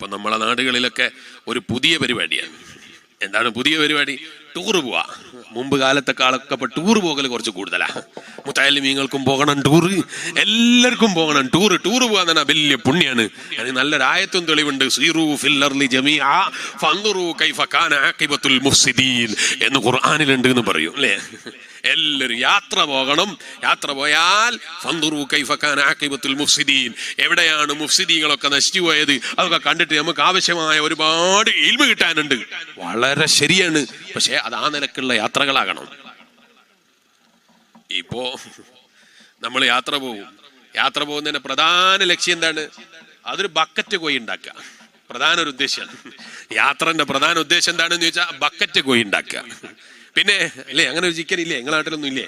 ഇപ്പൊ നമ്മളെ നാടുകളിലൊക്കെ ഒരു പുതിയ പരിപാടിയാണ്. എന്താണ് പുതിയ പരിപാടി? ടൂറ് പോവാ. മുമ്പ് കാലത്തെക്കാളൊക്കെ ഇപ്പൊ ടൂർ പോകൽ കുറച്ച് കൂടുതലാ. മുത്തായാലും പോകണം ടൂർ എല്ലാവർക്കും പോകണം ടൂർ ടൂർ പോകാൻ തന്നെ വലിയ പുണ്യാണ്. അതിന് നല്ലൊരു ആയത്തും തെളിവുണ്ട്. സീറു മുഫ്സിദീൻ എന്ന് ഖുർആാനിലുണ്ട് എന്ന് പറയും അല്ലേ? എല്ലാവരും യാത്ര പോകണം. യാത്ര പോയാൽ മുഫ്സിദീൻ. എവിടെയാണ് മുഫ്സിദീകളൊക്കെ നശിച്ചു പോയത്? അതൊക്കെ കണ്ടിട്ട് നമുക്ക് ആവശ്യമായ ഒരുപാട് ഇൽമ കിട്ടാനുണ്ട്. വളരെ ശരിയാണ്. പക്ഷെ അത് ആ നിലക്കുള്ള യാത്രകളാകണം. ഇപ്പോ നമ്മൾ യാത്ര പോകും. യാത്ര പോകുന്നതിന്റെ പ്രധാന ലക്ഷ്യം എന്താണ്? അതൊരു ബക്കറ്റ് കോയി ഉണ്ടാക്കുക. പ്രധാന ഒരു ഉദ്ദേശമാണ് യാത്രന്റെ പ്രധാന ഉദ്ദേശം എന്താണെന്ന് ചോദിച്ചാൽ ബക്കറ്റ് കോയി ഉണ്ടാക്കുക. പിന്നെ അല്ലേ അങ്ങനെ ഒരു ചിക്കൻ ഇല്ലേ? ഞങ്ങളുടെ നാട്ടിലൊന്നും ഇല്ലേ?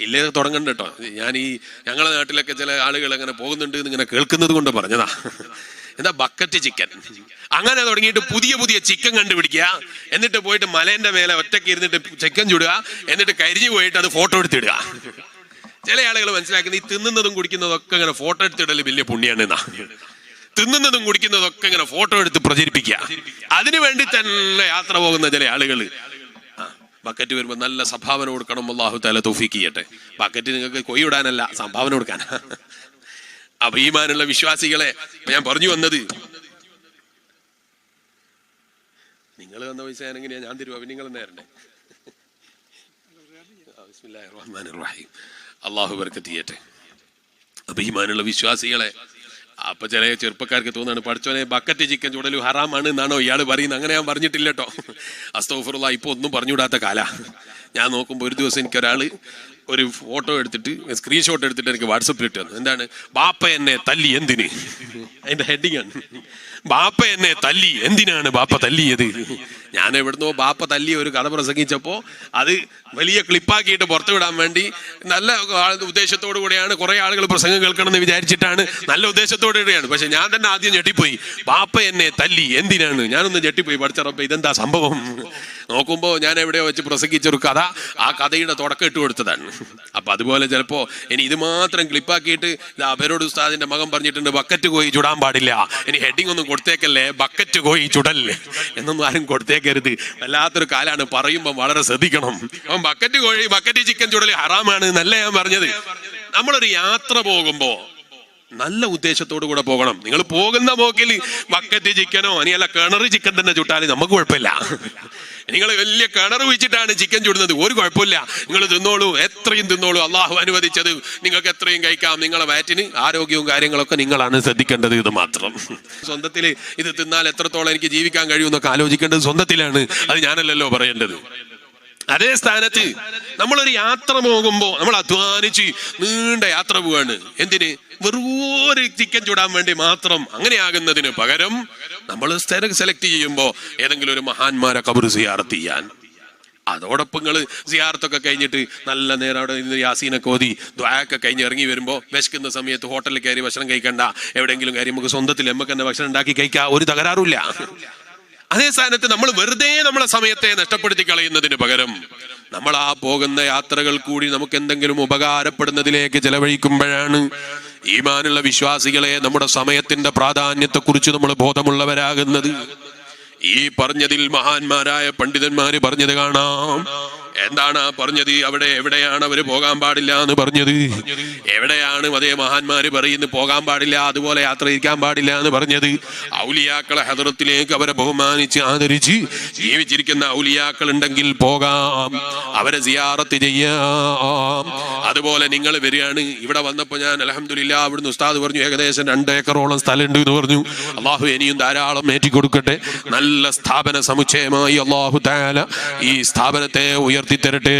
ഇല്ലേ തുടങ്ങണ്ട കേട്ടോ. ഞാൻ ഈ ഞങ്ങളുടെ നാട്ടിലൊക്കെ ചില ആളുകൾ അങ്ങനെ പോകുന്നുണ്ട് എന്ന് ഇങ്ങനെ കേൾക്കുന്നത് കൊണ്ട് പറഞ്ഞതാ. എന്താ ബക്കറ്റ് ചിക്കൻ അങ്ങനെ തുടങ്ങിയിട്ട് പുതിയ പുതിയ ചിക്കൻ കണ്ടുപിടിക്കുക. എന്നിട്ട് പോയിട്ട് മലേന്റെ മേലെ ഒറ്റയ്ക്ക് ഇരുന്നിട്ട് ചിക്കൻ ചുടുക. എന്നിട്ട് കരിഞ്ഞു പോയിട്ട് അത് ഫോട്ടോ എടുത്തിടുക. ചില ആളുകൾ മനസ്സിലാക്കുന്നത് ഈ തിന്നുന്നതും കുടിക്കുന്നതും ഒക്കെ ഇങ്ങനെ ഫോട്ടോ എടുത്തിടൽ വലിയ പുണ്യാണ് എന്നാ തിന്നുന്നതും കുടിക്കുന്നതും ഒക്കെ ഇങ്ങനെ ഫോട്ടോ എടുത്ത് പ്രചരിപ്പിക്കുക. അതിനു വേണ്ടി തന്നെ യാത്ര പോകുന്ന ചില ആളുകൾ ബക്കറ്റ് വരുമ്പോൾ നല്ല സംഭാവന കൊടുക്കണം അള്ളാഹു തല തൗഫീക്ക് ചെയ്യട്ടെ. ബക്കറ്റ് നിങ്ങൾക്ക് കൊയ്യിടാനല്ല സംഭാവന കൊടുക്കാൻ അപ്പൊ ഈമാനുള്ള വിശ്വാസികളെ ഞാൻ പറഞ്ഞു വന്നത്. നിങ്ങൾ തന്ന പൈസ ഞാൻ എങ്ങനെയാ? ഞാൻ തരുവാ? നിങ്ങൾ നേരണ്ടേ അള്ളാഹു ബർക്കത്ത് ചെയ്യട്ടെ അപ്പൊ വിശ്വാസികളെ അപ്പൊ ചില ചെറുപ്പക്കാർക്ക് തോന്നാണ് പഠിച്ചോനെ ബക്കറ്റ് ചിക്കൻ ചുടലും ഹറാമാണ് എന്നാണോ ഇയാൾ പറയുന്നത്? അങ്ങനെ ഞാൻ പറഞ്ഞിട്ടില്ല കേട്ടോ. അസ്തോഫറുള്ള ഇപ്പൊ ഒന്നും പറഞ്ഞുകൂടാത്ത കാല. ഞാൻ നോക്കുമ്പോൾ ഒരു ദിവസം എനിക്ക് ഒരാൾ ഒരു ഫോട്ടോ എടുത്തിട്ട് സ്ക്രീൻഷോട്ട് എടുത്തിട്ട് എനിക്ക് വാട്സപ്പിൽ ഇട്ടു തന്നു എന്താണ്? ബാപ്പ എന്നെ തല്ലി എന്തിന്? അതിന്റെ ഹെഡിങ് ആണ്. ബാപ്പ എന്നെ തല്ലി എന്തിനാണ് ബാപ്പ തല്ലിയത്? ഞാൻ എവിടുന്നോ ബാപ്പ തല്ലി ഒരു കഥ പ്രസംഗിച്ചപ്പോ അത് വലിയ ക്ലിപ്പാക്കിയിട്ട് പുറത്തു വിടാൻ വേണ്ടി നല്ല ഉദ്ദേശത്തോടു കൂടിയാണ് കുറെ ആളുകൾ പ്രസംഗം കേൾക്കണം എന്ന് വിചാരിച്ചിട്ടാണ് നല്ല ഉദ്ദേശത്തോടു കൂടിയാണ്. പക്ഷെ ഞാൻ തന്നെ ആദ്യം ഞെട്ടിപ്പോയി. ബാപ്പ എന്നെ തല്ലി എന്തിനാണ്? ഞാനൊന്ന് ഞെട്ടിപ്പോയി. പഠിച്ചറപ്പ ഇതെന്താ സംഭവം? നോക്കുമ്പോ ഞാൻ എവിടെയോ വെച്ച് പ്രസംഗിച്ച ഒരു കഥ. ആ കഥയുടെ തുടക്കം ഇട്ട് കൊടുത്തതാണ്. അപ്പൊ അതുപോലെ ചിലപ്പോ ഇനി ഇത് മാത്രം ക്ലിപ്പാക്കിയിട്ട് അവരോട് ഉസ്താദിന്റെ മകൻ പറഞ്ഞിട്ടുണ്ട് ബക്കറ്റ് കോയി ചുടാൻ പാടില്ല. ഇനി ഹെഡിങ് ഒന്നും കൊടുത്തേക്കല്ലേ? ബക്കറ്റ് കോയി ചുടല്ലേ എന്നൊന്നും ആരും കൊടുത്തേക്കരുത്. വല്ലാത്തൊരു കാലാണ് പറയുമ്പോൾ വളരെ ശ്രദ്ധിക്കണം. അവൻ ബക്കറ്റ് കോഴി ബക്കറ്റ് ചിക്കൻ ചുടൽ ഹറാമാണ് എന്നല്ല ഞാൻ പറഞ്ഞത്? നമ്മളൊരു യാത്ര പോകുമ്പോ നല്ല ഉദ്ദേശത്തോടു കൂടെ പോകണം. നിങ്ങൾ പോകുന്ന പോക്കിൽ ബക്കറ്റ് ചിക്കനോ അനിയല്ല കിണറ് ചിക്കൻ തന്നെ ചുട്ടാലും നമുക്ക് കുഴപ്പമില്ല. നിങ്ങൾ വലിയ കിണർ വെച്ചിട്ടാണ് ചിക്കൻ ചുടുന്നത്. ഒരു കുഴപ്പമില്ല. നിങ്ങൾ തിന്നോളൂ. എത്രയും തിന്നോളൂ. അള്ളാഹു അനുവദിച്ചത് നിങ്ങൾക്ക് എത്രയും കഴിക്കാം. നിങ്ങളെ വയറ്റിന് ആരോഗ്യവും കാര്യങ്ങളൊക്കെ നിങ്ങളാണ് ശ്രദ്ധിക്കേണ്ടത് ഇത് മാത്രം. സ്വന്തത്തിൽ ഇത് തിന്നാൽ എത്രത്തോളം എനിക്ക് ജീവിക്കാൻ കഴിയുമെന്നൊക്കെ ആലോചിക്കേണ്ടത് സ്വന്തത്തിലാണ്. അത് ഞാനല്ലല്ലോ പറയേണ്ടത്. അതേ സ്ഥാനത്ത് നമ്മളൊരു യാത്ര പോകുമ്പോൾ നമ്മൾ അധ്വാനിച്ച് നീണ്ട യാത്ര പോവാണ്. എന്തിന്? വെറും ഒരു ചിക്കൻ ചൂടാൻ വേണ്ടി മാത്രം അങ്ങനെയാകുന്നതിന് പകരം നമ്മൾ സ്ഥലം സെലക്ട് ചെയ്യുമ്പോൾ ഏതെങ്കിലും ഒരു മഹാന്മാരെ കബർ സിയാർത്ത് ചെയ്യാൻ. അതോടൊപ്പം നിങ്ങൾ സിയാർത്തൊക്കെ കഴിഞ്ഞിട്ട് നല്ല നേരം അവിടെ നിന്ന് യാസീനൊക്കെ ഓതി ദ്വായൊക്കെ കഴിഞ്ഞ് ഇറങ്ങി വരുമ്പോൾ വിശക്കുന്ന സമയത്ത് ഹോട്ടലിൽ കയറി ഭക്ഷണം കഴിക്കണ്ട. എവിടെയെങ്കിലും കയറി നമുക്ക് സ്വന്തത്തിൽ നമുക്ക് തന്നെ ഭക്ഷണം ഉണ്ടാക്കി കഴിക്കാം. ഒരു തകരാറുമില്ല. അതേ സ്ഥാനത്ത് നമ്മൾ വെറുതെ നമ്മളെ സമയത്തെ നഷ്ടപ്പെടുത്തി കളയുന്നതിന് പകരം നമ്മൾ ആ പോകുന്ന യാത്രകൾ കൂടി നമുക്ക് എന്തെങ്കിലും ഉപകാരപ്പെടുന്നതിലേക്ക് ചെലവഴിക്കുമ്പോഴാണ് ഈമാനുള്ള വിശ്വാസികളെ നമ്മുടെ സമയത്തിന്റെ പ്രാധാന്യത്തെക്കുറിച്ച് നമ്മൾ ബോധമുള്ളവരാകുന്നത്. ഈ പറഞ്ഞതിൽ മഹാന്മാരായ പണ്ഡിതന്മാര് പറഞ്ഞത് കാണാം. എന്താണ് പറഞ്ഞത്? അവിടെ എവിടെയാണ് അവർ പോകാൻ പാടില്ല എന്ന് പറഞ്ഞത്? എവിടെയാണ് അതേ മഹാന്മാര് പറയുന്നത്? പോകാൻ പാടില്ല അതുപോലെ യാത്ര ഇരിക്കാൻ പാടില്ല എന്ന് പറഞ്ഞത്? ഔലിയാക്കളെ ഹദറത്തിലേക്ക് അവരെ ബഹുമാനിച്ച് ആദരിച്ച് ജീവിച്ചിരിക്കുന്ന ഔലിയാക്കൾ ഉണ്ടെങ്കിൽ പോകാം അവരെ സിയാറത്ത് ചെയ്യാം. അതുപോലെ നിങ്ങൾ വരികയാണ്. ഇവിടെ വന്നപ്പോൾ ഞാൻ അലഹമില്ല അവിടുന്ന് ഉസ്താദ് പറഞ്ഞു ഏകദേശം രണ്ട് ഏക്കറോളം സ്ഥലമുണ്ട് എന്ന് പറഞ്ഞു. അള്ളാഹു ഇനിയും ധാരാളം ഏറ്റിക്കൊടുക്കട്ടെ. നല്ല സ്ഥാപന സമുച്ചയമായി അള്ളാഹു താല ഈ സ്ഥാപനത്തെ ഉയർത്തി തരട്ടെ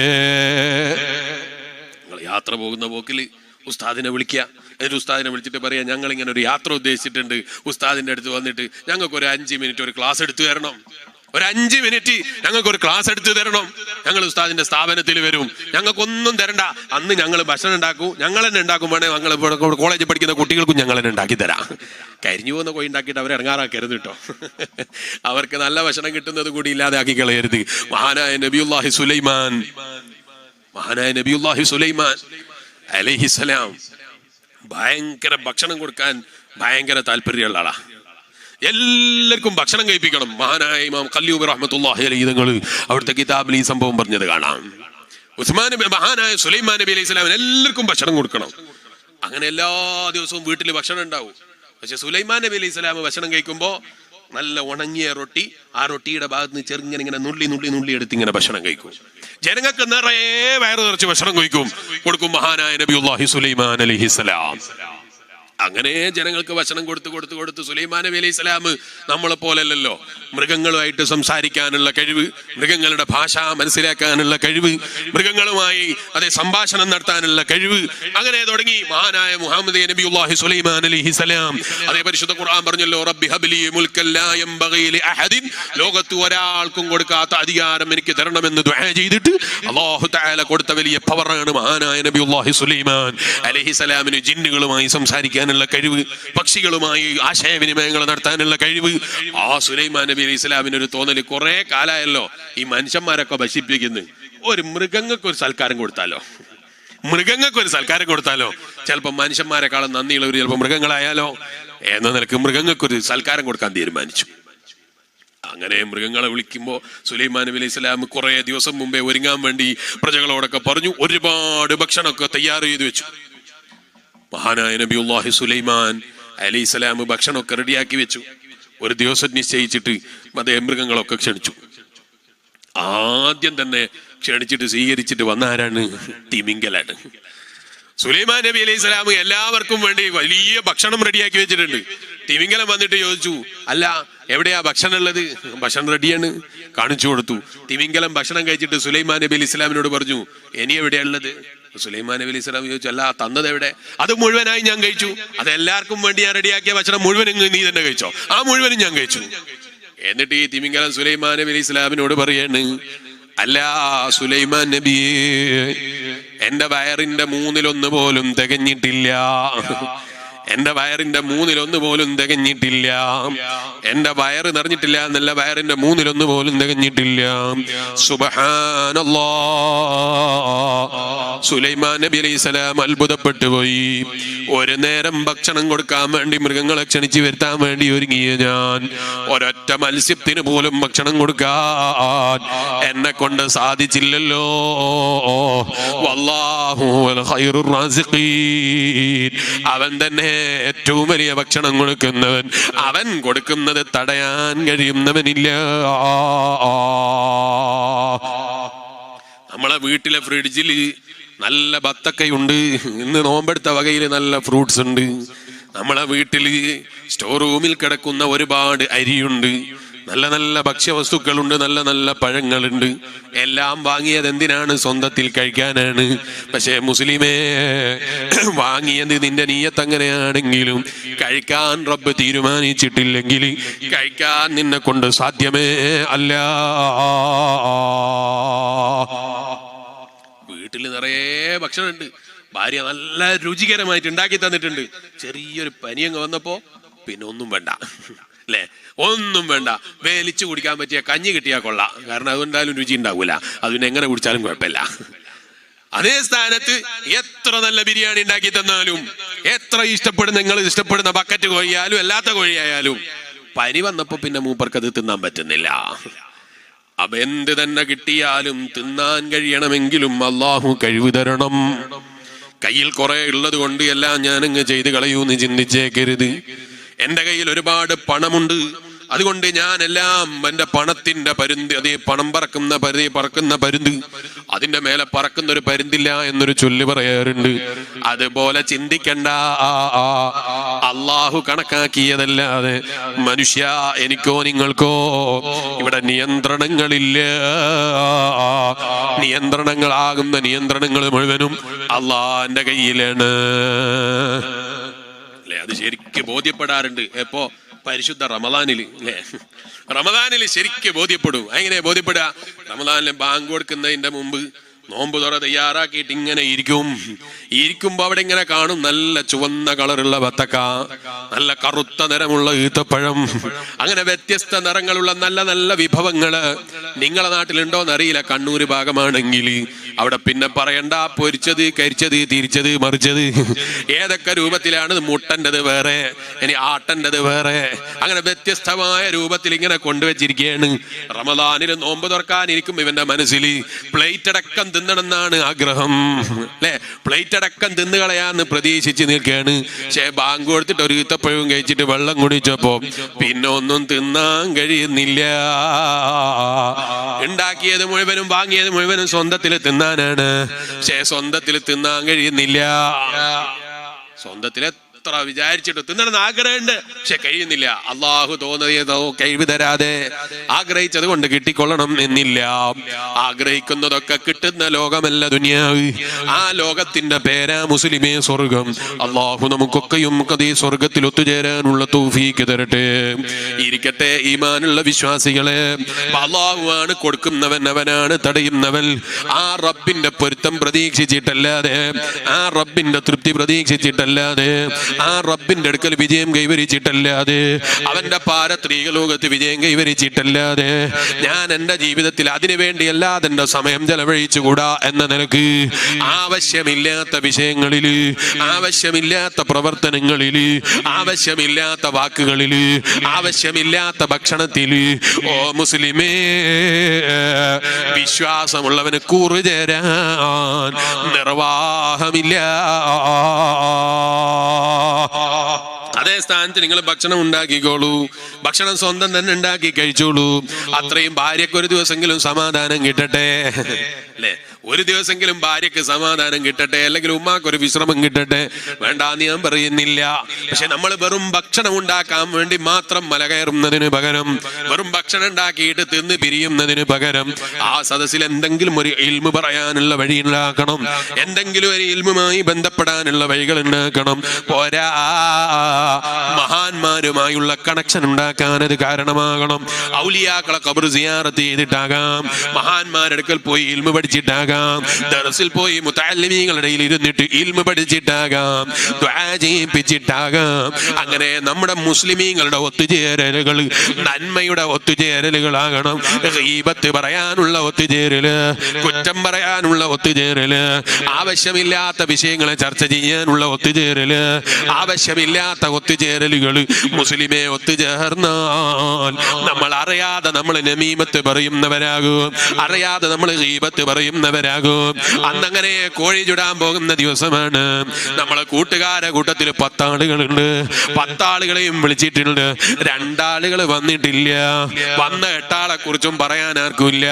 നിങ്ങൾ യാത്ര പോകുന്ന പോക്കിൽ ഉസ്താദിനെ വിളിക്കുക. എന്നിട്ട് ഉസ്താദിനെ വിളിച്ചിട്ട് പറയാം ഞങ്ങൾ ഇങ്ങനെ ഒരു യാത്ര ഉദ്ദേശിച്ചിട്ടുണ്ട്. ഉസ്താദിന്റെ അടുത്ത് വന്നിട്ട് ഞങ്ങൾക്ക് ഒരു അഞ്ച് മിനിറ്റ് ഒരു ക്ലാസ് എടുത്തു തരണം. ഒരു അഞ്ച് മിനിറ്റ് ഞങ്ങൾക്ക് ഒരു ക്ലാസ് എടുത്തു തരണം. ഞങ്ങൾ ഉസ്താദിന്റെ സ്ഥാപനത്തിൽ വരും. ഞങ്ങൾക്കൊന്നും തരണ്ട. അന്ന് ഞങ്ങൾ ഭക്ഷണം ഉണ്ടാക്കും. ഞങ്ങൾ തന്നെ ഉണ്ടാക്കും. വേണേ ഞങ്ങൾ കോളേജിൽ പഠിക്കുന്ന കുട്ടികൾക്കും ഞങ്ങൾ തന്നെ ഉണ്ടാക്കി തരാം. കരിഞ്ഞു പോകുന്ന കോഴി ഉണ്ടാക്കിയിട്ട് അവരെ ഇറങ്ങാറാക്കരുത് കേട്ടോ. അവർക്ക് നല്ല ഭക്ഷണം കിട്ടുന്നത് കൂടി ഇല്ലാതെ ആക്കി കളയരുത്. മഹാനായ നബിയുല്ലാഹി സുലൈമാൻ. മഹാനായ നബിയുല്ലാഹി സുലൈമാൻ അലഹിസലാം ഭയങ്കര ഭക്ഷണം കൊടുക്കാൻ ഭയങ്കര താല്പര്യമുള്ള ആളാ. എല്ലാവർക്കും ഭക്ഷണം കഴിപ്പിക്കണം. മഹാനായ ഇമാം കല്യൂബ് റഹ്മത്തുള്ളാഹി അലൈഹി തങ്ങൾ അവിടുത്തെ കിതാബിൽ ഈ സംഭവം പറഞ്ഞത് കാണാം. ഉസ്മാൻ മഹാനായ സുലൈമാൻ നബി അലൈഹി സ്വലാമിന് എല്ലാവർക്കും ഭക്ഷണം കൊടുക്കണം. അങ്ങനെ എല്ലാ ദിവസവും വീട്ടിൽ ഭക്ഷണം ഉണ്ടാവും. പക്ഷെ സുലൈമാൻ നബി അലൈഹി സ്വലാം ഭക്ഷണം കഴിക്കുമ്പോൾ നല്ല ഉണങ്ങിയ റൊട്ടി ആ റൊട്ടിയുടെ ഭാഗത്ത് നിന്ന് ചെറുങ്ങനെ ഇങ്ങനെ നുള്ളി നുള്ളി നുള്ളി എടുത്ത് ഇങ്ങനെ ഭക്ഷണം കഴിക്കും. ജനങ്ങൾക്ക് നിറയെ വയറ് നിറച്ച് ഭക്ഷണം കഴിക്കും. കൊടുക്കും മഹാനായ നബി ഉള്ളാഹി സുലൈമാൻ അലൈഹിസ്സലാം അങ്ങനെ ജനങ്ങൾക്ക് ഭക്ഷണം കൊടുത്ത് കൊടുത്ത് കൊടുത്ത് സുലൈമാൻ നബി അലൈഹി സ്വലാം നമ്മളെ പോലല്ലല്ലോ. മൃഗങ്ങളുമായിട്ട് സംസാരിക്കാനുള്ള കഴിവ് മൃഗങ്ങളുടെ ഭാഷ മനസ്സിലാക്കാനുള്ള കഴിവ് മൃഗങ്ങളുമായി അതേ സംഭാഷണം നടത്താനുള്ള കഴിവ് അങ്ങനെ തുടങ്ങി. മഹാനായ മുഹമ്മദ് നബിഹി സുലൈമാൻ അലൈഹി സ്വലാം. അതേ പരിശുദ്ധ ഖുർആൻ പറഞ്ഞല്ലോ റബ്ബി ഹബ്ലി അഹദിൻ. ലോകത്ത് ഒരാൾക്കും കൊടുക്കാത്ത അധികാരം എനിക്ക് തരണമെന്ന് ചെയ്തിട്ട് അള്ളാഹു തആല കൊടുത്ത വലിയ പവറാണ് മഹാനായ നബി ഉള്ളാഹി സുലൈമാൻ അലൈഹി സ്വലാമിന് ജിന്നുകളുമായി സംസാരിക്കാനുള്ള കഴിവ് പക്ഷികളുമായി ആശയവിനിമയങ്ങൾ നടത്താനുള്ള കഴിവ്. ആ സുലൈമാൻ നബി അലൈഹി ഇസ്ലാമിന് ഒരു തോന്നൽ കുറെ കാലായല്ലോ ഈ മനുഷ്യന്മാരൊക്കെ ഭക്ഷിപ്പിക്കുന്നു. ഒരു മൃഗങ്ങൾക്ക് ഒരു സൽക്കാരം കൊടുത്താലോ? മൃഗങ്ങൾക്ക് ഒരു സൽക്കാരം കൊടുത്താലോ? ചിലപ്പോൾ മനുഷ്യന്മാരെക്കാളും നന്ദിയുള്ളവർ ചിലപ്പോൾ മൃഗങ്ങളായാലോ? എന്ന നിലയ്ക്ക് മൃഗങ്ങൾക്ക് ഒരു സൽക്കാരം കൊടുക്കാൻ തീരുമാനിച്ചു. അങ്ങനെ മൃഗങ്ങളെ വിളിക്കുമ്പോൾ സുലൈമാൻ നബി അലൈഹി സ്വലാം കുറെ ദിവസം മുമ്പേ ഒരുങ്ങാൻ വേണ്ടി പ്രജകളോടൊക്കെ പറഞ്ഞു ഒരുപാട് ഭക്ഷണമൊക്കെ തയ്യാർ ചെയ്തു വെച്ചു. മഹാനായ നബിയുല്ലാഹി സുലൈമാൻ അലി സ്വലാം ഭക്ഷണമൊക്കെ റെഡിയാക്കി വെച്ചു. ഒരു ദിവസം നിശ്ചയിച്ചിട്ട് അതേ മൃഗങ്ങളൊക്കെ ക്ഷണിച്ചു. ആദ്യം തന്നെ ക്ഷണിച്ചിട്ട് സ്വീകരിച്ചിട്ട് വന്ന ആരാണ്? തിമിങ്കലാണ് സുലൈമാൻ നബി അലൈഹി സ്വലാം എല്ലാവർക്കും വേണ്ടി വലിയ ഭക്ഷണം റെഡിയാക്കി വെച്ചിട്ടുണ്ട്. തിമിങ്കലം വന്നിട്ട് ചോദിച്ചു അല്ല എവിടെയാ ഭക്ഷണം ഉള്ളത്? ഭക്ഷണം റെഡിയാണ്. കാണിച്ചു കൊടുത്തു. തിമിങ്കലം ഭക്ഷണം കഴിച്ചിട്ട് സുലൈമാൻ നബി അലൈഹി സ്വലാമിനോട് പറഞ്ഞു ഇനി എവിടെയാ ഉള്ളത്? സുലൈമാൻ നബി അലൈഹി സ്വലാം ചോദിച്ചു അല്ല തന്നത് എവിടെ? അത് മുഴുവനായി ഞാൻ കഴിച്ചു. അത് എല്ലാവർക്കും വേണ്ടി ഞാൻ റെഡിയാക്കിയ ഭക്ഷണം മുഴുവനും നീ തന്നെ കഴിച്ചോ? ആ മുഴുവനും ഞാൻ കഴിച്ചു. എന്നിട്ട് ഈ തിമിങ്കലം സുലൈമാൻ നബി അലൈഹി സ്വലാമിനോട് പറയാണ് അല്ല സുലൈമാൻ നബിയേ എന്റെ വയറിന്റെ മൂന്നിലൊന്ന് പോലും തികഞ്ഞിട്ടില്ല. എന്റെ വയറിന്റെ മൂന്നിലൊന്ന് പോലും തികഞ്ഞിട്ടില്ല. എന്റെ വയറ് നിറഞ്ഞിട്ടില്ല എന്നല്ല വയറിന്റെ മൂന്നിലൊന്ന് പോലും തികഞ്ഞിട്ടില്ല. സുബഹാനല്ലാ. സുലൈമാൻ നബി അലൈഹി സ്വലാം അത്ഭുതപ്പെട്ടു പോയി. ഒരു നേരം ഭക്ഷണം കൊടുക്കാൻ വേണ്ടി മൃഗങ്ങളെ ക്ഷണിച്ചു വരുത്താൻ വേണ്ടി ഒരുങ്ങിയ ഞാൻ. ഒരൊറ്റ മത്സ്യത്തിന് പോലും ഭക്ഷണം കൊടുക്കാൻ എന്നെ കൊണ്ട് സാധിച്ചില്ലല്ലോ. വല്ലാഹു. അവൻ തന്നെ ഏറ്റവും വലിയ ഭക്ഷണം കൊടുക്കുന്നവൻ. അവൻ കൊടുക്കുന്നത് തടയാൻ കഴിയുന്നവനില്ല. നമ്മളെ വീട്ടിലെ ഫ്രിഡ്ജിൽ നല്ല ബത്തക്കയുണ്ട്. ഇന്ന് നോമ്പെടുത്ത വകയിൽ നല്ല ഫ്രൂട്ട്സ് ഉണ്ട്. നമ്മളെ വീട്ടിൽ സ്റ്റോർ റൂമിൽ കിടക്കുന്ന ഒരുപാട് അരിയുണ്ട്. നല്ല നല്ല ഭക്ഷ്യവസ്തുക്കളുണ്ട് നല്ല നല്ല പഴങ്ങളുണ്ട്. എല്ലാം വാങ്ങിയത് എന്തിനാണ്? സ്വന്തത്തിൽ കഴിക്കാനാണ്. പക്ഷേ മുസ്ലിമേ വാങ്ങിയത് നിന്റെ നീയത്ത് അങ്ങനെയാണെങ്കിലും കഴിക്കാൻ റബ്ബ് തീരുമാനിച്ചിട്ടില്ലെങ്കിൽ കഴിക്കാൻ നിന്നെ കൊണ്ട് സാധ്യമേ അല്ല. വീട്ടിൽ നിറയെ ഭക്ഷണമുണ്ട്. ഭാര്യ നല്ല രുചികരമായിട്ട് ഉണ്ടാക്കി തന്നിട്ടുണ്ട്. ചെറിയൊരു പനിയങ്ങ് വന്നപ്പോ പിന്നെ ഒന്നും വേണ്ട. അല്ലേ? ഒന്നും വേണ്ട. വേലിച്ചു കുടിക്കാൻ പറ്റിയ കഞ്ഞി കിട്ടിയാൽ കൊള്ളാം. കാരണം അതുകൊണ്ടാലും രുചി ഉണ്ടാവൂല. അത് പിന്നെ എങ്ങനെ കുടിച്ചാലും കുഴപ്പമില്ല. അതേ സ്ഥാനത്ത് എത്ര നല്ല ബിരിയാണി ഉണ്ടാക്കി തന്നാലും എത്ര ഇഷ്ടപ്പെടുന്ന നിങ്ങൾ ഇഷ്ടപ്പെടുന്ന ബക്കറ്റ് കോഴിയായാലും അല്ലാത്ത കോഴിയായാലും പനി വന്നപ്പോ പിന്നെ മൂപ്പർക്ക് അത് തിന്നാൻ പറ്റുന്നില്ല. അപ്പൊ എന്ത് തന്നെ കിട്ടിയാലും തിന്നാൻ കഴിയണമെങ്കിലും അള്ളാഹു കഴിവ് തരണം. കയ്യിൽ കുറെ ഉള്ളത് കൊണ്ട് എല്ലാം ഞാനങ്ങ് ചെയ്ത് കളയൂന്ന് ചിന്തിച്ചേക്കരുത്. എന്റെ കയ്യിൽ ഒരുപാട് പണമുണ്ട്. അതുകൊണ്ട് ഞാൻ എല്ലാം എന്റെ പണത്തിന്റെ പരുന്ത് അതേ പണം പറക്കുന്ന പരുതി പറക്കുന്ന പരുന്ത് അതിന്റെ മേലെ പറക്കുന്ന ഒരു പരുന്തില്ല എന്നൊരു ചൊല്ല് പറയാറുണ്ട്. അതുപോലെ ചിന്തിക്കണ്ട. അള്ളാഹു കണക്കാക്കിയതല്ലാതെ മനുഷ്യ എനിക്കോ നിങ്ങൾക്കോ ഇവിടെ നിയന്ത്രണങ്ങളില്ല. നിയന്ത്രണങ്ങളാകുന്ന നിയന്ത്രണങ്ങൾ മുഴുവനും അള്ളാന്റെ കയ്യിലാണ്. അത് ശരിക്ക് ബോധ്യപ്പെടാറുണ്ട്. എപ്പോ? പരിശുദ്ധ റമദാനിൽ അല്ലേ? റമദാനിൽ ശരിക്ക് ബോധ്യപ്പെടും. എങ്ങനെ ബോധ്യപ്പെടുക? റമദാനിലെ ബാങ്ക് കൊടുക്കുന്നതിന്റെ മുമ്പ് നോമ്പ് തുറ തയ്യാറാക്കിയിട്ട് ഇങ്ങനെ ഇരിക്കും. ഇരിക്കുമ്പോ അവിടെ ഇങ്ങനെ കാണും നല്ല ചുവന്ന കളറുള്ള ബത്തക്ക നല്ല കറുത്ത നിറമുള്ള ഈത്തപ്പഴം അങ്ങനെ വ്യത്യസ്ത നിറങ്ങളുള്ള നല്ല നല്ല വിഭവങ്ങൾ. നിങ്ങളെ നാട്ടിലുണ്ടോന്നറിയില്ല. കണ്ണൂര് ഭാഗമാണെങ്കിൽ അവിടെ പിന്നെ പറയണ്ട പൊരിച്ചത് കരിച്ചത് തിരിച്ചത് മറിച്ചത്. ഏതൊക്കെ രൂപത്തിലാണ് മുട്ടന്റെത് വേറെ ഇനി ആട്ടന്റെത് വേറെ? അങ്ങനെ വ്യത്യസ്തമായ രൂപത്തിൽ ഇങ്ങനെ കൊണ്ടുവച്ചിരിക്കുകയാണ്. റമദാനിൽ നോമ്പ് തുറക്കാനിരിക്കും ഇവന്റെ മനസ്സിൽ പ്ലേറ്റ് അടക്കം തിന്നണമെന്നാണ് ആഗ്രഹം. അല്ലെ? പ്ലേറ്റ് അടക്കം തിന്നുകളയാന്ന് പ്രതീക്ഷിച്ച് നിൽക്കുകയാണ്. പക്ഷേ ബാങ്ക് കൊടുത്തിട്ട് ഒരു ഈത്തപ്പഴവും കഴിച്ചിട്ട് വെള്ളം കുടിച്ചപ്പോ പിന്നെ ഒന്നും തിന്നാൻ കഴിയുന്നില്ല. ഉണ്ടാക്കിയത് മുഴുവനും വാങ്ങിയത് മുഴുവനും സ്വന്തത്തിൽ തിന്നാനാണ്. പക്ഷേ സ്വന്തത്തിൽ തിന്നാൻ കഴിയുന്നില്ല. സ്വന്തത്തിൽ എത്ര വിചാരിച്ചിട്ട് തിന്നണമെന്ന് ആഗ്രഹമുണ്ട്. പക്ഷെ കഴിയുന്നില്ല. അള്ളാഹു തോന്നിയതോ കഴിവ് തരാതെ ആഗ്രഹിച്ചത് കൊണ്ട് കിട്ടിക്കൊള്ളണം എന്നില്ല. ആഗ്രഹിക്കുന്നതൊക്കെ കിട്ടുന്ന ലോകമല്ല ദുനിയാവ്. ആ ലോകത്തിന്റെ പേരാ മുസ്ലിമേ സ്വർഗം. അള്ളാഹു നമുക്കൊക്കെയും കഥ സ്വർഗത്തിൽ ഒത്തുചേരാനുള്ള തൗഫീക്ക് തരട്ടെ. ഇരിക്കട്ടെ ഈമാനുള്ള വിശ്വാസികളെ. അള്ളാഹു ആണ് കൊടുക്കുന്നവൻ അവനാണ് തടയുന്നവൻ. ആ റബ്ബിന്റെ പൊരുത്തം പ്രതീക്ഷിച്ചിട്ടല്ലാതെ ആ റബ്ബിന്റെ തൃപ്തി പ്രതീക്ഷിച്ചിട്ടല്ലാതെ ആ റബ്ബിന്റെ അടുക്കൽ വിജയം കൈവരിച്ചിട്ടല്ലാതെ അവന്റെ പാരത്രീക ലോകത്ത് വിജയം കൈവരിച്ചിട്ടല്ലാതെ ഞാൻ എന്റെ ജീവിതത്തിൽ അതിനു വേണ്ടിയല്ലാതെ എന്റെ സമയം ചെലവഴിച്ചുകൂടാ എന്ന നിലയ്ക്ക് ആവശ്യമില്ലാത്ത വിഷയങ്ങളിൽ ആവശ്യമില്ലാത്ത പ്രവർത്തനങ്ങളിൽ ആവശ്യമില്ലാത്ത വാക്കുകളിൽ ആവശ്യമില്ലാത്ത ഭക്ഷണത്തിൽ ഓ മുസ്ലിമേ വിശ്വാസമുള്ളവന് കൂറു ചേരാൻ നിർവാഹമില്ല. അതേ സ്ഥാനത്ത് നിങ്ങൾ ഭക്ഷണം ഉണ്ടാക്കിക്കോളൂ. ഭക്ഷണം സ്വന്തം തന്നെ ഉണ്ടാക്കി കഴിച്ചോളൂ. അത്രയും ഭാര്യക്കൊരു ദിവസമെങ്കിലും സമാധാനം കിട്ടട്ടെ. അല്ലേ? ഒരു ദിവസമെങ്കിലും ഭാര്യക്ക് സമാധാനം കിട്ടട്ടെ അല്ലെങ്കിൽ ഉമ്മാക്ക് ഒരു വിശ്രമം കിട്ടട്ടെ വേണ്ടാന്ന് ഞാൻ പറയുന്നില്ല. പക്ഷെ നമ്മൾ വെറും ഭക്ഷണം ഉണ്ടാക്കാൻ വേണ്ടി മാത്രം മല കയറുന്നതിന് പകരം വെറും ഭക്ഷണം ഉണ്ടാക്കിയിട്ട് തിന്ന് പിരിയുന്നതിന് പകരം ആ സദസ്സിൽ എന്തെങ്കിലും ഒരു ഇൽമു പറയാനുള്ള വഴി ഉണ്ടാക്കണം. എന്തെങ്കിലും ഒരു ഇൽമുമായി ബന്ധപ്പെടാനുള്ള വഴികൾ ഉണ്ടാക്കണം. പോരാ മഹാന്മാരുമായുള്ള കണക്ഷൻ ഉണ്ടാക്കാൻ അത് കാരണമാകണം. ഔലിയാക്കളെ കബർ സിയാറത്ത് ചെയ്തിട്ടാകാം. മഹാന്മാരെടുക്കൽ പോയി ഇൽമു പഠിച്ചിട്ടാകാം. ദർസിൽ പോയി മുത്താലിമീങ്ങളുടെ ഇരുന്നിട്ട് ഇൽമ പഠിച്ചിട്ടാകാം. ചെയ്യിപ്പിച്ചിട്ടാകാം അങ്ങനെ നമ്മുടെ മുസ്ലിമീങ്ങളുടെ ഒത്തുചേരലുകൾ നന്മയുടെ ഒത്തുചേരലുകളാകണം. ഈപത്ത് പറയാനുള്ള ഒത്തുചേരൽ കുറ്റം പറയാനുള്ള ഒത്തുചേരൽ ആവശ്യമില്ലാത്ത വിഷയങ്ങളെ ചർച്ച ചെയ്യാനുള്ള ഒത്തുചേരൽ ആവശ്യമില്ലാത്ത ഒത്തുചേരലുകൾ മുസ്ലിമെ ഒത്തുചേർന്നാൽ നമ്മൾ അറിയാതെ നമ്മൾ നമീമത്ത് പറയുന്നവരാകും. അറിയാതെ നമ്മൾ ഗീബത്ത് പറയുന്നവരാകും അന്നങ്ങനെ കോഴി ചുടാൻ പോകുന്ന ദിവസമാണ്. നമ്മളെ കൂട്ടുകാരെ കൂട്ടത്തിൽ പത്താളുകളുണ്ട്. പത്താളുകളെയും വിളിച്ചിട്ടുണ്ട്. രണ്ടാളുകൾ വന്നിട്ടില്ല. വന്ന എട്ടാളെ കുറിച്ചും പറയാൻ ആർക്കുമില്ല.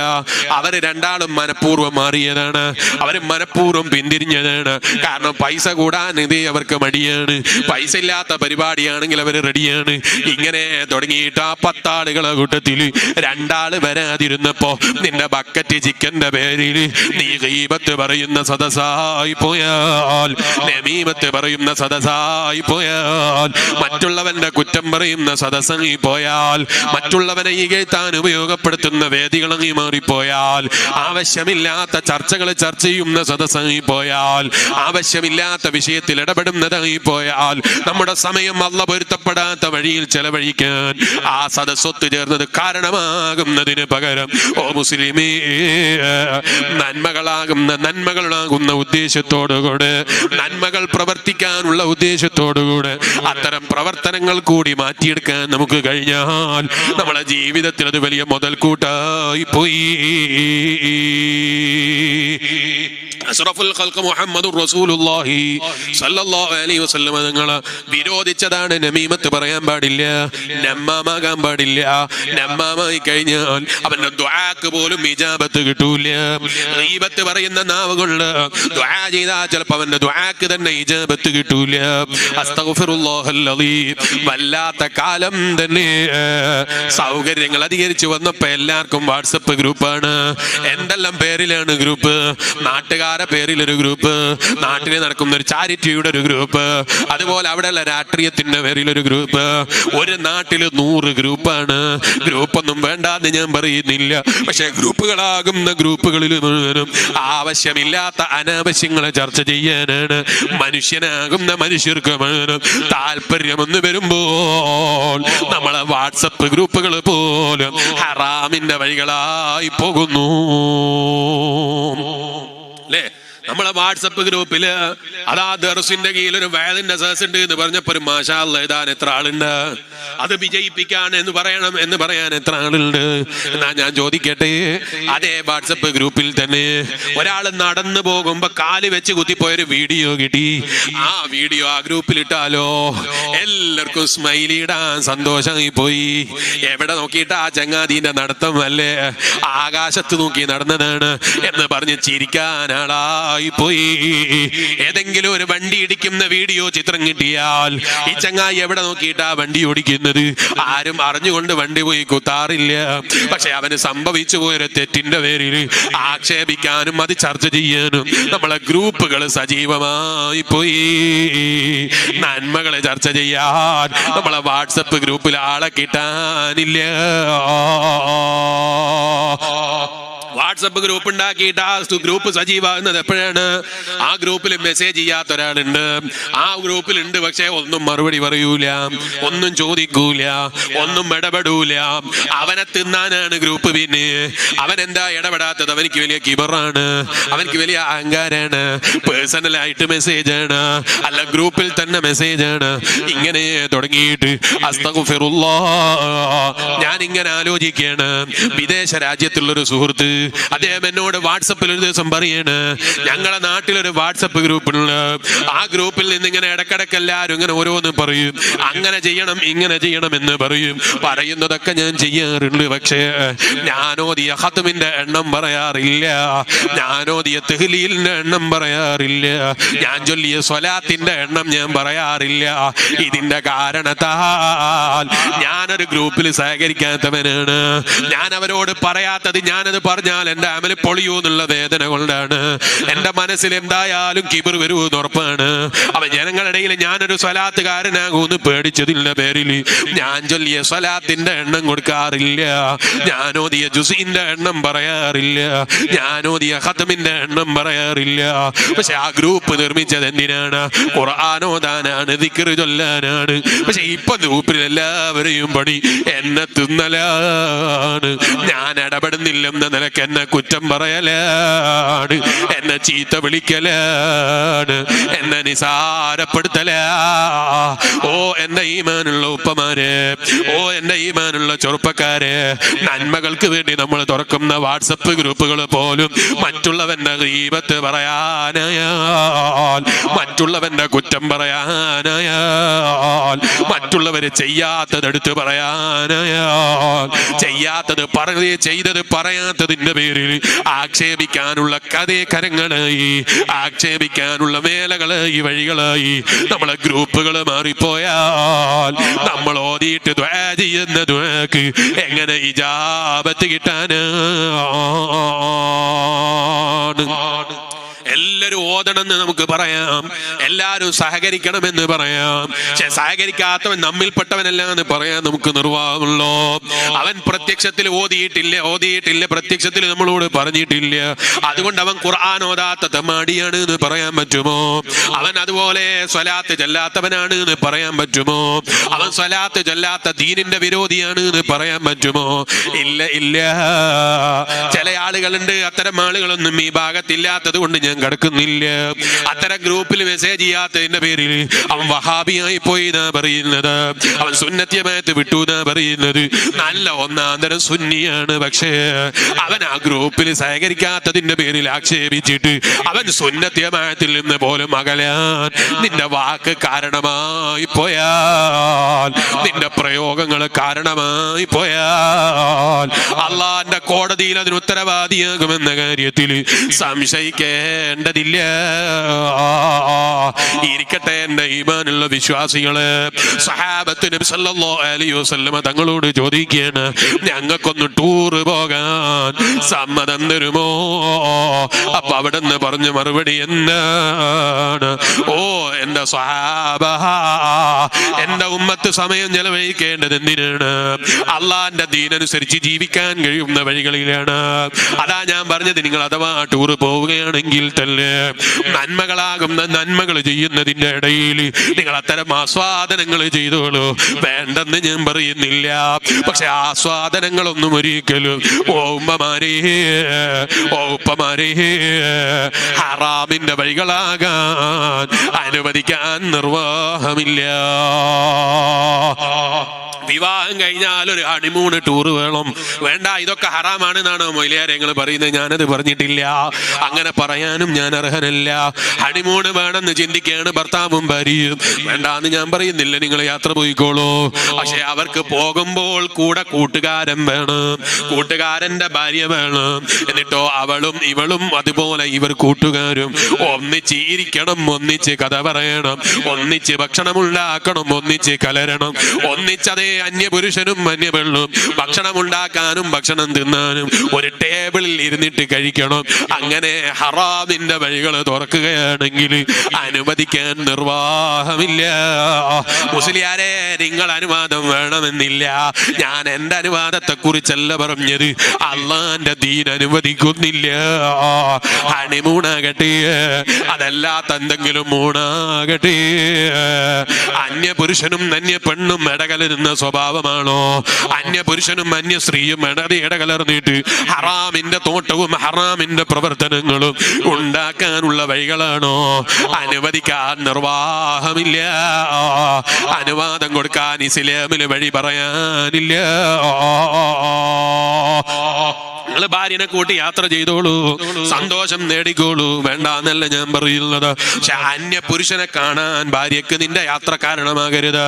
അവർ രണ്ടാളും മനഃപൂർവം മാറിയതാണ്. അവർ മനഃപൂർവം പിന്തിരിഞ്ഞതാണ്. കാരണം പൈസ കൂടാൻ ഇത് അവർക്ക് മടിയാണ്. പൈസ ഇല്ലാത്ത പരിപാടിയാണെങ്കിൽ അവർ റെഡിയാണ്. ഇങ്ങനെ തുടങ്ങിയിട്ട് ആ പത്താളുകളെ കൂട്ടത്തിൽ രണ്ടാൾ വരാതിരുന്നപ്പോ നിന്റെ ബക്കറ്റ് ചിക്കന്റെ പേരിൽ നീ ഗീബത്ത് പറയുന്ന സദസായി പോയാൽ നമീമത്ത് പറയുന്ന സദസായി പോയാൽ മറ്റുള്ളവന്റെ കുറ്റം പറയുന്ന സദസ്സങ്ങി പോയാൽ മറ്റുള്ളവനെ ഇകഴ്ത്താൻ ഉപയോഗപ്പെടുത്തുന്ന വേദികളങ്ങി മാറിപ്പോയാൽ ആവശ്യമില്ലാത്ത ചർച്ചകൾ ചർച്ച ചെയ്യുന്ന സദസ്സങ്ങി പോയാൽ ആവശ്യമില്ലാത്ത വിഷയത്തിൽ ഇടപെടുന്നതായി പോയാൽ നമ്മുടെ സമയം അല്ല പൊരുത്തപ്പെടാത്ത വഴിയിൽ ചെലവഴിക്കാൻ ആ സദസ്സൊത്തു ചേർന്നത് കാരണമാകുന്നതിന് പകരം ഓ മുസ്ലിമേ നന്മകളാകുന്ന നന്മകളാകുന്ന ഉദ്ദേശത്തോടുകൂടെ നന്മകൾ പ്രവർത്തിക്കാനുള്ള ഉദ്ദേശത്തോടുകൂടെ അത്തരം പ്രവർത്തനങ്ങൾ കൂടി മാറ്റിയെടുക്കാൻ നമുക്ക് കഴിഞ്ഞാൽ നമ്മളെ ജീവിതത്തിൽ അത് വലിയ മുതൽക്കൂട്ടായി പോയി. വിരോധിച്ചതാണ് നമീമത്ത് പറയാൻ പാടില്ല നമ്മാമാകാൻ പാടില്ല. നമ്മാമായി കഴിഞ്ഞാൽ അവന്റെ ദ്വാക്ക് പോലും ഇജാബത്ത് കിട്ടൂല. ഗീബത്ത് പറയുന്ന നാവുകൊണ്ട് ദുആ ചെയ്താ ചിലപ്പോൾ അവന്റെ ദുആക്ക് തന്നെ ഇജാബത്ത് കിട്ടൂല. വല്ലാത്ത കാലം തന്നെ. സൗകര്യങ്ങൾ അധികരിച്ചു വന്നപ്പോ എല്ലാവർക്കും വാട്സപ്പ് ഗ്രൂപ്പാണ്. എന്തെല്ലാം പേരിലാണ് ഗ്രൂപ്പ്? നാട്ടുകാരെ പേരിൽ ഒരു ഗ്രൂപ്പ് നാട്ടിൽ നടക്കുന്ന ഒരു ചാരിറ്റിയുടെ ഒരു ഗ്രൂപ്പ് അതുപോലെ അവിടെയുള്ള രാഷ്ട്രീയത്തിന്റെ പേരിൽ ഒരു ഗ്രൂപ്പ്. ഒരു നാട്ടിൽ നൂറ് ഗ്രൂപ്പാണ്. ഗ്രൂപ്പൊന്നും വേണ്ടാന്ന് ഞാൻ പറയുന്നില്ല. പക്ഷെ ഗ്രൂപ്പുകളാകുന്ന ഗ്രൂപ്പുകളിൽ മുഴുവനും ആവശ്യമില്ലാത്ത അനാവശ്യങ്ങളെ ചർച്ച ചെയ്യാനാണ്. മനുഷ്യനാകുന്ന മനുഷ്യർക്ക് താല്പര്യമെന്ന് വരുമ്പോൾ നമ്മളെ വാട്സപ്പ് ഗ്രൂപ്പുകൾ പോലും ഹറാമിന്റെ വഴികളായി പോകുന്നു. അല്ലേ? നമ്മളെ വാട്സപ്പ് ഗ്രൂപ്പിൽ അതാ ദർസിന്റെ കീഴിൽ ഒരു വയലിന്റെ സെസ് ഉണ്ട് എന്ന് പറഞ്ഞപ്പോ ഒരു എഴുതാൻ എത്ര ആളുണ്ട്? അത് വിജയിപ്പിക്കാൻ എന്ന് പറയണം എന്ന് പറയാൻ എത്ര ആളുണ്ട്? എന്നാ ഞാൻ ചോദിക്കട്ടെ. അതേ വാട്സപ്പ് ഗ്രൂപ്പിൽ തന്നെ ഒരാൾ നടന്നു പോകുമ്പോ കാൽ വെച്ച് കുത്തിപ്പോയൊരു വീഡിയോ കിട്ടി. ആ വീഡിയോ ആ ഗ്രൂപ്പിൽ ഇട്ടാലോ എല്ലാവർക്കും സ്മൈലി ഇടാൻ സന്തോഷമായി പോയി. എവിടെ നോക്കിയിട്ട് ആ ചങ്ങാതിന്റെ നടത്തം അല്ലേ? ആകാശത്ത് നോക്കി നടന്നതാണ് എന്ന് പറഞ്ഞ് ചിരിക്കാൻ ആളായി പോയി. ഏതെങ്കിലും ഒരു വണ്ടി ഇടിക്കുന്ന വീഡിയോ ചിത്രം കിട്ടിയാൽ ഈ ചങ്ങായി എവിടെ നോക്കിയിട്ട് വണ്ടി ഓടിക്കുന്നത്? ആരും അറിഞ്ഞുകൊണ്ട് വണ്ടി പോയി കുത്താറില്ല. പക്ഷെ അവന് സംഭവിച്ചു പോയൊരു തെറ്റിന്റെ പേരിൽ ആക്ഷേപിക്കാനും അത് ചർച്ച ചെയ്യാനും നമ്മളെ ഗ്രൂപ്പുകൾ സജീവമായി പോയി. നന്മകളെ ചർച്ച ചെയ്യാൻ നമ്മളെ വാട്സപ്പ് ഗ്രൂപ്പിൽ ആളെ കിട്ടാനില്ല. വാട്സപ്പ് ഗ്രൂപ്പ് ഉണ്ടാക്കിയിട്ട് ആ ഗ്രൂപ്പ് സജീവാകുന്നത് എപ്പോഴാണ്? ആ ഗ്രൂപ്പിൽ മെസ്സേജ് ചെയ്യാത്ത ഒരാളുണ്ട്. ആ ഗ്രൂപ്പിൽ ഉണ്ട് പക്ഷെ ഒന്നും മറുപടി പറയൂല. ഒന്നും ചോദിക്കൂല. ഒന്നും ഇടപെടൂല. അവനെ തിന്നാനാണ് ഗ്രൂപ്പ് പിന്നെ. അവൻ എന്താ ഇടപെടാത്തത്? അവനിക്ക് വലിയ കിബറാണ്. അവനിക്ക് വലിയ അഹങ്കാരാണ്. പേഴ്സണലായിട്ട് മെസ്സേജ് ആണ്. അല്ല ഗ്രൂപ്പിൽ തന്നെ മെസ്സേജ് ആണ്. ഇങ്ങനെ തുടങ്ങിയിട്ട്. ഞാൻ ഇങ്ങനെ ആലോചിക്കുകയാണ്. വിദേശ രാജ്യത്തുള്ളൊരു സുഹൃത്ത് അദ്ദേഹം എന്നോട് വാട്സപ്പിൽ ഒരു ദിവസം പറയാണ് ഞങ്ങളെ നാട്ടിലൊരു വാട്സപ്പ് ഗ്രൂപ്പുണ്ട്. ആ ഗ്രൂപ്പിൽ നിന്ന് ഇങ്ങനെ ഇടക്കിടക്ക് എല്ലാവരും ഇങ്ങനെ ഓരോന്ന് പറയും. അങ്ങനെ ചെയ്യണം ഇങ്ങനെ ചെയ്യണം എന്ന് പറയും. പറയുന്നതൊക്കെ ഞാൻ ചെയ്യാറുണ്ട്. പക്ഷേ ഞാനോദിയ ഹത്തുമിന്റെ എണ്ണം പറയാറില്ല. ഞാനോ ദിയ തെഹ്ലീലിന്റെ എണ്ണം പറയാറില്ല. ഞാൻ ചൊല്ലിയ സ്വലാത്തിന്റെ എണ്ണം ഞാൻ പറയാറില്ല. ഇതിന്റെ കാരണത്താൽ ഞാനൊരു ഗ്രൂപ്പിൽ സഹകരിക്കാത്തവനാണ്. ഞാൻ അവരോട് പറയാത്തത് ഞാനത് പറഞ്ഞാൽ എന്റെ അമൽ പൊളിയൂ എന്നുള്ള വേദന കൊണ്ടാണ്. എന്റെ മനസ്സിൽ എന്തായാലും കിബിർ വരൂ എന്ന് ഉറപ്പാണ്. അവ ജനങ്ങളുടെ ഇടയിൽ ഞാനൊരു സ്വലാത്തുകാരനാകൂന്ന് പേടിച്ചതില്ല പേരിൽ. ഞാൻ ചൊല്ലിയ സ്വലാത്തിന്റെ എണ്ണം കൊടുക്കാറില്ല. ഞാനോദിയ ജുസിന്റെ എണ്ണം പറയാറില്ല. ഞാനോദിയ ഖത്തമിന്റെ എണ്ണം പറയാറില്ല. പക്ഷെ ആ ഗ്രൂപ്പ് നിർമ്മിച്ചത് എന്തിനാണ്? ഖുർആാനോദാനാണ് ദിക്റ് ചൊല്ലാനാണ്. പക്ഷെ ഇപ്പൊ ഗ്രൂപ്പിൽ എല്ലാവരെയും പണി എന്നെ തിന്നലാണ്. ഞാൻ ഇടപെടുന്നില്ലെന്ന നിലയ്ക്ക് എന്നെ കുറ്റം പറയലാണ് എന്നെ ചീത്ത വിളിക്കലാണ് എന്നെ നിസാരപ്പെടുത്തലാ. ഓ എന്റെ ഈമാനുള്ള ഉപ്പമാരെ ഓ എന്റെ ഈമാനുള്ള ചെറുപ്പക്കാരെ നന്മകൾക്ക് വേണ്ടി നമ്മൾ തുറക്കുന്ന വാട്സപ്പ് ഗ്രൂപ്പുകൾ പോലും മറ്റുള്ളവന്റെ ഗീപത്ത് പറയാനായാൽ മറ്റുള്ളവന്റെ കുറ്റം പറയാനായാൽ മറ്റുള്ളവര് ചെയ്യാത്തതെടുത്ത് പറയാനായാൽ ചെയ്യാത്തത് പറഞ്ഞത് ചെയ്തത് പറയാത്തതിന്റെ പേരിൽ ആക്ഷേപിക്കാനുള്ള കഥേ കരങ്ങളായി ആക്ഷേപിക്കാനുള്ള മേലകളായി വഴികളായി നമ്മളെ ഗ്രൂപ്പുകൾ മാറിപ്പോയാൽ നമ്മൾ ഓതിയിട്ട് ചെയ്യുന്ന ദ്വാക്ക് എങ്ങനെ ഇജാബത്ത് കിട്ടാനാണ്? എല്ലാരും ഓതണമെന്ന് നമുക്ക് പറയാം. എല്ലാരും സഹകരിക്കണമെന്ന് പറയാം. പക്ഷെ സഹകരിക്കാത്തവൻ നമ്മിൽപ്പെട്ടവനല്ല എന്ന് പറയാൻ നമുക്ക് നിർവാഹമുള്ളോ? അവൻ പ്രത്യക്ഷത്തിൽ ഓതിയിട്ടില്ല ഓതിയിട്ടില്ല പ്രത്യക്ഷത്തിൽ നമ്മളോട് പറഞ്ഞിട്ടില്ല. അതുകൊണ്ട് അവൻ ഖുർആൻ ഓതാത്ത തമാടിയാണ് എന്ന് പറയാൻ പറ്റുമോ? അവൻ അതുപോലെ സ്വലാത്ത് ചെല്ലാത്തവനാണ് എന്ന് പറയാൻ പറ്റുമോ? അവൻ സ്വലാത്ത് ചെല്ലാത്ത ദീനിന്റെ വിരോധിയാണ് എന്ന് പറയാൻ പറ്റുമോ? ഇല്ല ഇല്ല. ചില ആളുകളുണ്ട് അത്തരം ആളുകളൊന്നും ഈ ഭാഗത്തില്ലാത്തത് കൊണ്ട് ഞാൻ കിടക്കുന്നില്ല. അത്തരം ഗ്രൂപ്പിൽ മെസ്സേജ് ചെയ്യാത്തതിന്റെ പേരിൽ അവൻ വഹാബിയായി പോയി എന്നാ പറയുന്നത്. അവൻ സുന്നത്യമായിട്ട് വിട്ടു എന്നാ പറയുന്നത്. നല്ല ഒന്നാം തരം സുന്നിയാണ് പക്ഷേ അവൻ ആ ഗ്രൂപ്പിൽ സഹകരിക്കാത്തതിന്റെ പേരിൽ ആക്ഷേപിച്ചിട്ട് അവൻ സുന്നത്യമായത്തിൽ നിന്ന് പോലും അകലാൻ. നിന്റെ വാക്ക് കാരണമായി പോയാൽ നിന്റെ പ്രയോഗങ്ങൾ കാരണമായി പോയാൽ അള്ളാന്റെ കോടതിയിൽ അതിന് ഉത്തരവാദിയാകുമെന്ന കാര്യത്തിൽ സംശയിക്കേണ്ടതില്ല ഇരിക്കട്ടെ എന്റെ ഈമാനുള്ള വിശ്വാസികൾ. സഹാബത്ത് നബി സല്ലല്ലാഹു അലൈഹി വസല്ലമ തങ്ങളോട് ചോദിക്കുകയാണ് ഞങ്ങൾക്കൊന്ന് ടൂറ് പോകാൻ സമ്മതം തരുമോ അപ്പൊ അവിടെ നിന്ന് പറഞ്ഞ മറുപടി എന്താണ്? ഓ എന്റെ സഹാബ എന്റെ ഉമ്മത്ത് സമയം ചെലവഴിക്കേണ്ടത് എന്തിനാണ്? അള്ളാന്റെ ദീനനുസരിച്ച് ജീവിക്കാൻ കഴിയുന്ന വഴികളിലാണ്. അതാ ഞാൻ പറഞ്ഞത് നിങ്ങൾ അഥവാ ടൂർ പോവുകയാണെങ്കിൽ വേണ്ടിയിട്ടല്ലേ നന്മകളാകുന്ന നന്മകൾ ചെയ്യുന്നതിന്റെ ഇടയിൽ നിങ്ങൾ അത്തരം ആസ്വാദനങ്ങൾ ചെയ്തോളൂ. വേണ്ടെന്ന് ഞാൻ പറയുന്നില്ല. പക്ഷെ ആസ്വാദനങ്ങളൊന്നും ഒരിക്കലും ഓ ഓപ്പമാരേ ഹറാമിന്റെ വഴികളാകാൻ അനുവദിക്കാൻ നിർവാഹമില്ല. വിവാഹം കഴിഞ്ഞാൽ ഒരു ഹണിമൂണ് ടൂർ വേണം. വേണ്ട ഇതൊക്കെ ഹറാമാണെന്നാണ് മൊയിലിയാരെ നിങ്ങൾ പറയുന്നത്? ഞാനത് പറഞ്ഞിട്ടില്ല. അങ്ങനെ പറയാനും ഞാൻ അർഹനല്ല. ഹണിമൂണ് വേണമെന്ന് ചിന്തിക്കുകയാണ് ഭർത്താവും ഭാര്യയും. വേണ്ടാന്ന് ഞാൻ പറയുന്നില്ല നിങ്ങൾ യാത്ര പോയിക്കോളൂ. പക്ഷെ അവർക്ക് പോകുമ്പോൾ കൂടെ കൂട്ടുകാരൻ വേണം. കൂട്ടുകാരന്റെ ഭാര്യ വേണം. എന്നിട്ടോ അവളും ഇവളും അതുപോലെ ഇവർ കൂട്ടുകാരും ഒന്നിച്ച് ഇരിക്കണം ഒന്നിച്ച് കഥ പറയണം ഒന്നിച്ച് ഭക്ഷണം ഉണ്ടാക്കണം ഒന്നിച്ച് കലരണം ഒന്നിച്ചതേ അന്യപുരുഷനും അന്യപെണ്ണും ഭക്ഷണം ഉണ്ടാക്കാനും ഭക്ഷണം തിന്നാനും ഒരു ടേബിളിൽ ഇരുന്നിട്ട് കഴിക്കണം. അങ്ങനെ ഹറാമിന്റെ വഴികൾ തുറക്കുകയാണെങ്കിൽ അനുവദിക്കാൻ നിർവാഹമില്ല. മുസ്ലിയാരെ നിങ്ങൾ അനുവാദം വേണമെന്നില്ല. ഞാൻ എന്റെ അനുവാദത്തെ കുറിച്ചല്ല പറഞ്ഞത്. അള്ളാന്റെ ദീൻ അനുവദിക്കുന്നില്ല. ഹണിമൂണാകട്ടെ അതല്ലാത്ത എന്തെങ്കിലും മൂണാകട്ടെ. അന്യ പുരുഷനും അന്യ പെണ്ണും ഇടകലരുന്ന സ്വഭാവമാണോ? അന്യ പുരുഷനും അന്യ സ്ത്രീയും ഇടതി ഇടകലർന്നിട്ട് ഹറാമിന്റെ തോട്ടവും ഹറാമിന്റെ പ്രവർത്തനങ്ങളും ഉണ്ടാക്കാനുള്ള വഴികളാണോ? അനുവദിക്കാൻ നിർവാഹമില്ല. അനുവാദം കൊടുക്കാൻ ഇസ്ലാമിൽ വഴി പറയാനില്ല. നിങ്ങൾ ഭാര്യനെ കൂട്ടി യാത്ര ചെയ്തോളൂ. സന്തോഷം നേടിക്കോളൂ. വേണ്ട എന്നല്ല ഞാൻ പറയുന്നത്. പക്ഷെ അന്യ പുരുഷനെ കാണാൻ ഭാര്യക്ക് നിന്റെ യാത്ര കാരണമാകരുത്.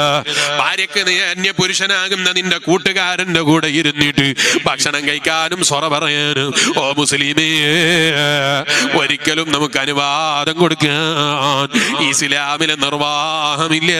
ഭാര്യക്ക് നീ അന്യ പുരുഷനാകുന്ന നിന്റെ കൂട്ടുകാരന്റെ കൂടെ ഇരുന്നിട്ട് ഭക്ഷണം കഴിക്കാനും സ്വറ പറയാനും. ഓ മുസ്ലിമേ ഒരിക്കലും നമുക്ക് അനുവാദം കൊടുക്കാൻ ഇസ്ലാമിലെ നിർവാഹമില്ല.